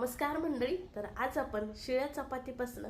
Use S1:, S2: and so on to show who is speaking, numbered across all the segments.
S1: नमस्कार मंडळी. तर आज आपण शिळ्या चपातीपासून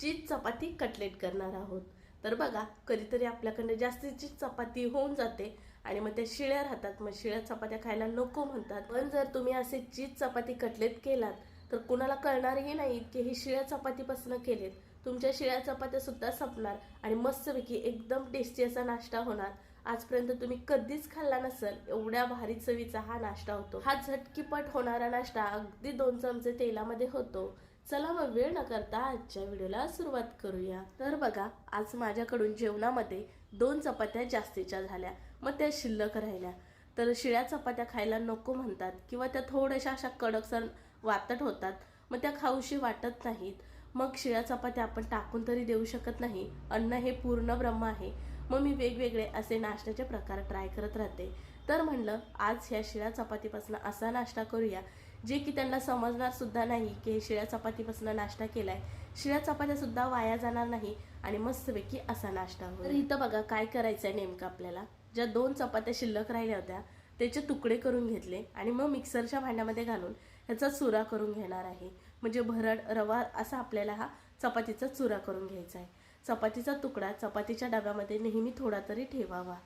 S1: चीज चपाती कटलेट करणार आहोत. तर बघा कधीतरी आपल्याकडे जास्तीची चपाती होऊन जाते आणि मग त्या शिळ्या राहतात. मग शिळ्या चपात्या खायला नको म्हणतात. पण जर तुम्ही असे चीज चपाती कटलेट केलात तर कुणाला कळणारही नाही की हे शिळ्या चपातीपासून केलेत. तुमच्या शिळ्या चपात्या सुद्धा संपणार आणि मस्तपैकी एकदम टेस्टी असा नाश्ता होणार. आजपर्यंत तुम्ही कधीच खाल्ला नसेल एवढ्या भारी चवीचा हा नाश्ता होतो. हा झटकीपट होणारा नाश्ता अगदी दोन चमचे तेलामध्ये होतो. चला मग वेळ न करता आजच्या व्हिडिओला सुरुवात करूया. तर बघा आज माझ्याकडून जेवणामध्ये दोन चपात्या जास्तीच्या झाल्या. मग त्या शिल्लक राहिल्या. तर शिळ्या चपात्या खायला नको म्हणतात किंवा त्या थोड्याशा अशा कडकसर वाटत होतात मग त्या खाऊशी वाटत नाहीत. मग शिळ्या चपात्या आपण टाकून तरी देऊ शकत नाही. अन्न हे पूर्ण ब्रह्म आहे. मग मी वेगवेगळे असे नाश्त्याचे प्रकार ट्राय करत राहते. तर म्हणलं आज ह्या शिळ्या चपातीपासून असा नाश्ता करूया जे की त्यांना समजणार सुद्धा नाही की हे शिळ्या चपातीपासून नाश्ता केलाय. शिळ्या चपात्या सुद्धा वाया जाणार नाही आणि मस्तपैकी असा नाश्ता होईल. तर इथं बघा काय करायचंय नेमकं आपल्याला. ज्या दोन चपात्या शिल्लक राहिल्या होत्या त्याचे तुकडे करून घेतले आणि मग मिक्सरच्या भांड्यामध्ये घालून ह्याचा चुरा करून घेणार आहे. म्हणजे भरड रवा असा आपल्याला हा चपातीचा चुरा करून घ्यायचा आहे. चपातीचा तुकडा चपातीच्या डब्यामध्ये नेहमी थोडा तरी ठेवावा.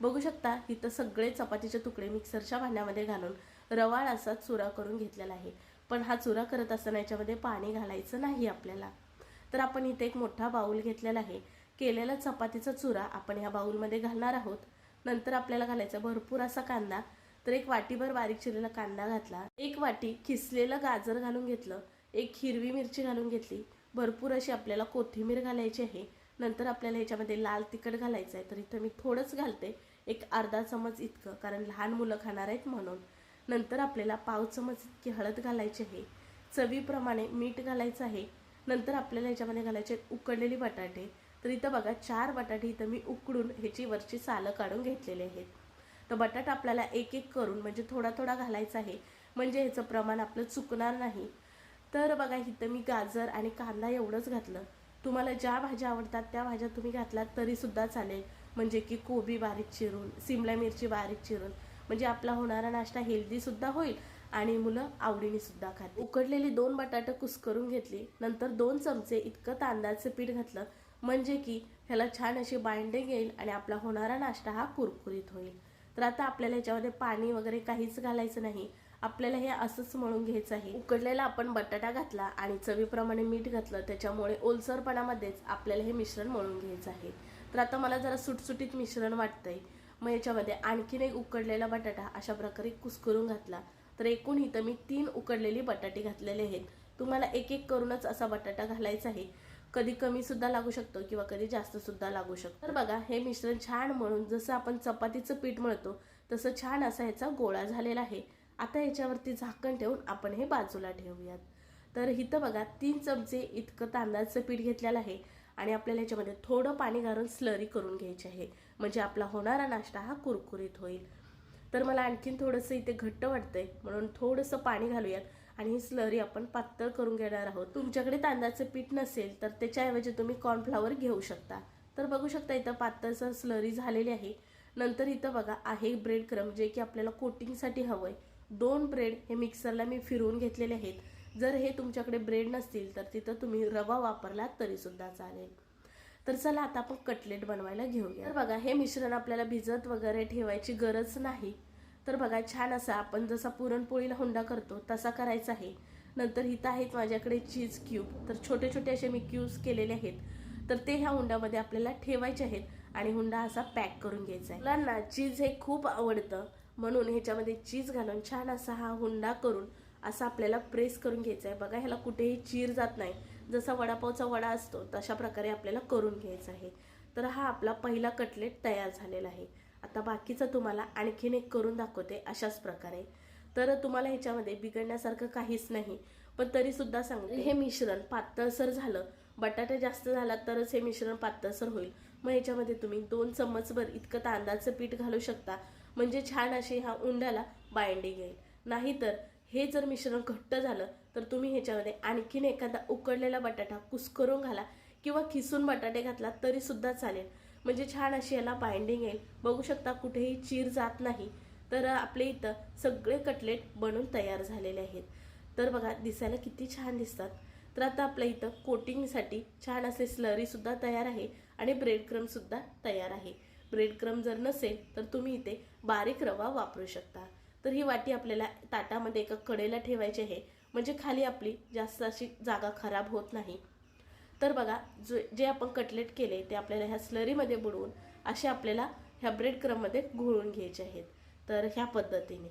S1: बघू शकता इथं सगळे चपातीचे तुकडे मिक्सरच्या भांड्यामध्ये घालून रवाळ असा चुरा करून घेतलेला आहे. पण हा चुरा करत असताना याच्यामध्ये पाणी घालायचं नाही आपल्याला. तर आपण इथे एक मोठा बाऊल घेतलेला आहे. केलेला चपातीचा चुरा आपण ह्या बाऊलमध्ये घालणार आहोत. नंतर आपल्याला घालायचा भरपूर असा कांदा. तर एक वाटीभर बारीक चिरलेला कांदा घातला. एक वाटी खिसलेलं गाजर घालून घेतलं. एक हिरवी मिरची घालून घेतली. भरपूर अशी आपल्याला कोथिंबीर घालायची आहे. नंतर आपल्याला ह्याच्यामध्ये लाल तिखट घालायचं आहे. तर इथं मी थोडंच घालते. एक अर्धा चमच इतकं कारण लहान मुलं खाणार आहेत म्हणून. नंतर आपल्याला पाव चमच इतकी हळद घालायची आहे. चवीप्रमाणे मीठ घालायचं आहे. नंतर आपल्याला ह्याच्यामध्ये घालायचे आहेत उकडलेली बटाटे. तर इथं बघा चार बटाटे इथं मी उकडून ह्याची वरची सालं काढून घेतलेले आहेत. तर बटाटा आपल्याला एक एक करून म्हणजे थोडा थोडा घालायचा आहे. म्हणजे ह्याचं प्रमाण आपलं चुकणार नाही. तर बघा इथं मी गाजर आणि कांदा एवढंच घातलं. तुम्हाला ज्या भाज्या आवडतात त्या भाज्या तुम्ही घातलात तरीसुद्धा चालेल. म्हणजे की कोबी बारीक चिरून सिमला मिरची बारीक चिरून. म्हणजे आपला होणारा नाश्ता हेल्दीसुद्धा होईल आणि मुलं आवडीनेसुद्धा खात उकडलेली दोन बटाटं कुस्करून घेतली. नंतर दोन चमचे इतकं तांदळाचं पीठ घातलं. म्हणजे की ह्याला छान अशी बाइंडिंग येईल आणि आपला होणारा नाश्ता हा कुरकुरीत होईल. तर आता आपल्याला याच्यामध्ये पाणी वगैरे काहीच घालायचं नाही. आपल्याला हे असंच मळून घ्यायचं आहे. उकडलेला आपण बटाटा घातला आणि चवीप्रमाणे मीठ घातलं त्याच्यामुळे ओलसरपणामध्येच आपल्याला हे मिश्रण मळून घ्यायचं आहे. तर आता मला जरा सुटसुटीत मिश्रण वाटतंय. मग याच्यामध्ये आणखीन एक उकडलेला बटाटा अशा प्रकारे कुस्करून घातला. तर एकूण इथं मी तीन उकडलेली बटाटे घातलेले आहेत. तुम्हाला एक एक करूनच असा बटाटा घालायचा आहे. कधी कमी सुद्धा लागू शकतो किंवा कधी जास्त सुद्धा लागू शकतो. तर बघा हे मिश्रण छान म्हणून जसं आपण चपातीचं पीठ मळतो तसं छान असा ह्याचा गोळा झालेला आहे. आता याच्यावरती झाकण ठेवून आपण हे बाजूला ठेवूयात. तर इथं बघा तीन चमचे इतकं तांदळाचं पीठ घेतलेलं आहे आणि आपल्याला याच्यामध्ये थोडं पाणी घालून स्लरी करून घ्यायचे आहे. म्हणजे आपला होणारा नाश्ता हा कुरकुरीत होईल. तर मला आणखीन थोडंसं इथे घट्ट वाटतंय म्हणून थोडंसं पाणी घालूयात आणि ही स्लरी आपण पातळ करून घेणार आहोत. तुमच्याकडे तांदळाचं पीठ नसेल तर त्याच्याऐवजी तुम्ही कॉर्नफ्लावर घेऊ शकता. तर बघू शकता इथं पातळसर स्लरी झालेली आहे. नंतर इथं बघा आहे ब्रेड क्रम जे की आपल्याला कोटिंगसाठी हवं आहे दोन ब्रेड हे मिक्सरला मी फिरवून घेतलेले आहेत. जर हे तुमच्याकडे ब्रेड नसतील तर तिथं तुम्ही रवा वापरला तरीसुद्धा चालेल. तर चला आता आपण कटलेट बनवायला घेऊया. तर बघा हे मिश्रण आपल्याला भिजत वगैरे ठेवायची गरज नाही. तर बघा छान असा आपण जसा पुरणपोळीला हुंडा करतो तसा करायचा आहे. नंतर इथं आहेत माझ्याकडे चीज क्यूब तर छोटे छोटे असे मी क्यूब्स केलेले आहेत. तर ते ह्या हुंड्यामध्ये आपल्याला ठेवायचे आहेत आणि हुंडा असा पॅक करून घ्यायचा आहे. मुलांना चीज हे खूप आवडतं. म्हणून ह्याच्यामध्ये चीज घालून छान असा हा हुंडा करून असा आपल्याला प्रेस करून घ्यायचा आहे. बघा ह्याला कुठेही चीर जात नाही. जसा वडापावचा वडा असतो तशा प्रकारे आपल्याला करून घ्यायचा आहे. तर हा आपला पहिला कटलेट तयार झालेला आहे. आता बाकीचा तुम्हाला आणखीन एक करून दाखवते अशाच प्रकारे. तर तुम्हाला ह्याच्यामध्ये बिघडण्यासारखं काहीच नाही पण तरीसुद्धा सांगते. हे मिश्रण पातळसर झालं बटाटा जास्त झाला तरच हे मिश्रण पातळसर होईल. मग ह्याच्यामध्ये तुम्ही दोन चम्मचभर इतकं तांदळाचं पीठ घालू शकता. म्हणजे छान अशी ह्या उंड्याला बाइंडिंग येईल. नाहीतर हे जर मिश्रण घट्ट झालं तर तुम्ही ह्याच्यामध्ये आणखीन एखादा उकडलेला बटाटा कुस्करून घाला किंवा खिसून बटाटे घातला तरीसुद्धा चालेल. म्हणजे छान अशी याला बाइंडिंग येईल. बघू शकता कुठेही चीर जात नाही तर आपले इथं सगळे कटलेट बनून तयार झालेले आहेत. तर बघा दिसायला किती छान दिसतात. तर आता आपल्या इथं कोटिंगसाठी छान असे स्लरीसुद्धा तयार आहे आणि ब्रेड क्रमसुद्धा तयार आहे. ब्रेड क्रम जर नसेल तर तुम्ही इथे बारीक रवा वापरू शकता. तर ही वाटी आपल्याला ताटामध्ये एका कडेला ठेवायची आहे. म्हणजे खाली आपली जास्त अशी जागा खराब होत नाही. तर बघा जो जे आपण कटलेट केले ते आपल्याला ह्या स्लरीमध्ये बुडवून असे आपल्याला ह्या ब्रेड क्रममध्ये घोळून घ्यायचे आहेत. तर ह्या पद्धतीने.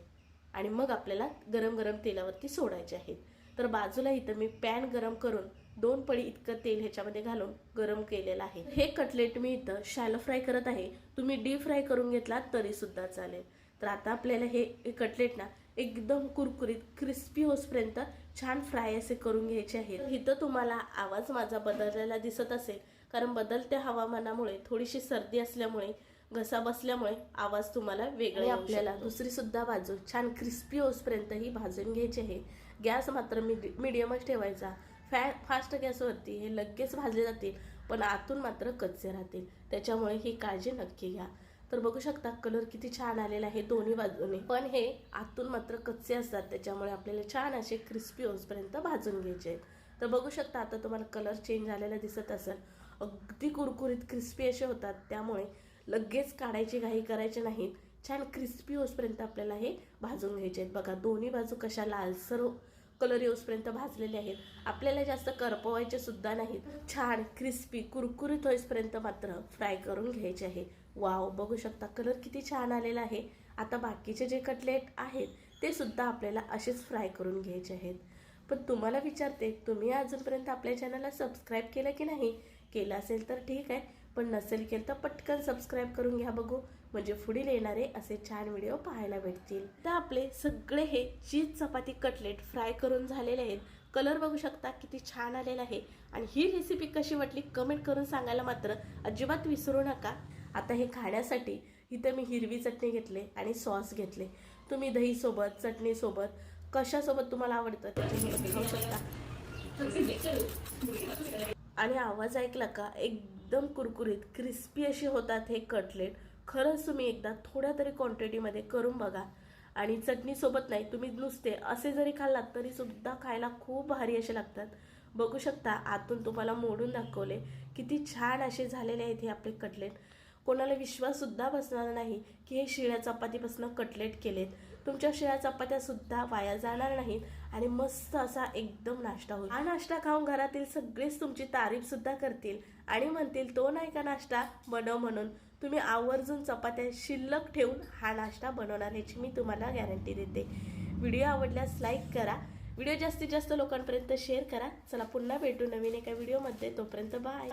S1: आणि मग आपल्याला गरम गरम तेलावरती सोडायचे आहेत. तर बाजूला इथं मी पॅन गरम करून दोन पडी इतकं तेल ह्याच्यामध्ये घालून गरम केलेलं आहे. हे कटलेट मी इथं शॅलो फ्राय करत आहे. तुम्ही डीप फ्राय करून घेतला तरी सुद्धा चालेल. तर आता आपल्याला हे कटलेट ना एकदम कुरकुरीत क्रिस्पी होसपर्यंत छान फ्राय असे करून घ्यायचे आहेत. इथं तुम्हाला आवाज माझा बदललेला दिसत असेल. कारण बदलत्या हवामानामुळे थोडीशी सर्दी असल्यामुळे घसा बसल्यामुळे आवाज तुम्हाला वेगळे आपल्याला दुसरी सुद्धा बाजू छान क्रिस्पी होसपर्यंत ही भाजून घ्यायची आहे. गॅस मात्र मिड मिडियमच ठेवायचा. फॅ फास्ट गॅसवरती हे लगेच भाजले जातील पण आतून मात्र कच्चे राहतील. त्याच्यामुळे ही काळजी नक्की घ्या. तर बघू शकता कलर किती छान आलेला आहे दोन्ही बाजूने. पण हे आतून मात्र कच्चे असतात त्याच्यामुळे आपल्याला छान असे क्रिस्पी होसपर्यंत भाजून घ्यायचे आहेत. तर बघू शकता आता तुम्हाला कलर चेंज झालेला दिसत असेल. अगदी कुरकुरीत क्रिस्पी असे होतात त्यामुळे लगेच काढायची घाई करायची नाहीत. छान क्रिस्पी होसपर्यंत आपल्याला हे भाजून घ्यायचे आहेत. बघा दोन्ही बाजू कशा लालसर कलर येऊसपर्यंत भाजलेले आहेत. आपल्याला जास्त करपवायचे सुद्धा नाहीत. छान क्रिस्पी कुरकुरीत होईपर्यंत मात्र फ्राय करून घ्यायचे आहे. वाव बघू शकता कलर किती छान आलेला आहे. आता बाकीचे जे कटलेट आहेत ते सुद्धा आपल्याला असेच फ्राय करून घ्यायचे आहेत. पण तुम्हाला विचारते तुम्ही अजूनपर्यंत आपल्या चॅनलला सबस्क्राईब केलं की नाही? केलं असेल तर ठीक आहे. पण नसेल केलं तर पटकन सबस्क्राईब करून घ्या बघू. म्हणजे पुढील येणारे असे छान व्हिडिओ पाहायला भेटतील. तर आपले सगळे हे चीज चपाती कटलेट फ्राय करून झालेले आहेत. कलर बघू शकता किती छान आलेला आहे. आणि ही रेसिपी कशी वाटली कमेंट करून सांगायला मात्र अजिबात विसरू नका. आता हे खाण्यासाठी इथं मी हिरवी चटणी घेतले आणि सॉस घेतले. तुम्ही दहीसोबत चटणीसोबत कशासोबत तुम्हाला आवडतं त्याच्यासोबत खाऊ शकता. आणि आवाज ऐकला का? एकदम कुरकुरीत क्रिस्पी अशी होतात हे कटलेट खरंच तुम्ही एकदा थोड्या तरी क्वांटिटीमध्ये करून बघा. आणि चटणीसोबत नाही तुम्ही नुसते असे जरी खाल्लात तरी सुद्धा खायला खूप भारी असे लागतात. बघू शकता आतून तुम्हाला मोडून दाखवले किती छान असे झालेले आहेत हे आपले कटलेट कोणाला विश्वाससुद्धा बसणार नाही की हे शिळ्या चपातीपासून कटलेट केलेत. तुमच्या शिळ्या चपात्या सुद्धा वाया जाणार नाहीत आणि मस्त असा एकदम नाश्ता होईल. हा नाश्ता खाऊन घरातील सगळेच तुमची तारीफ सुद्धा करतील आणि म्हणतील तो नाही का नाश्ता? बनव म्हणून. तुम्ही आवर्जून चपात्या शिल्लक ठेवून हा नाश्ता बनवणार ह्याची मी तुम्हाला गॅरंटी देते. व्हिडिओ आवडल्यास लाईक करा. व्हिडिओ जास्तीत जास्त लोकांपर्यंत शेअर करा. चला पुन्हा भेटू नवीन एका व्हिडिओमध्ये. तोपर्यंत बाय.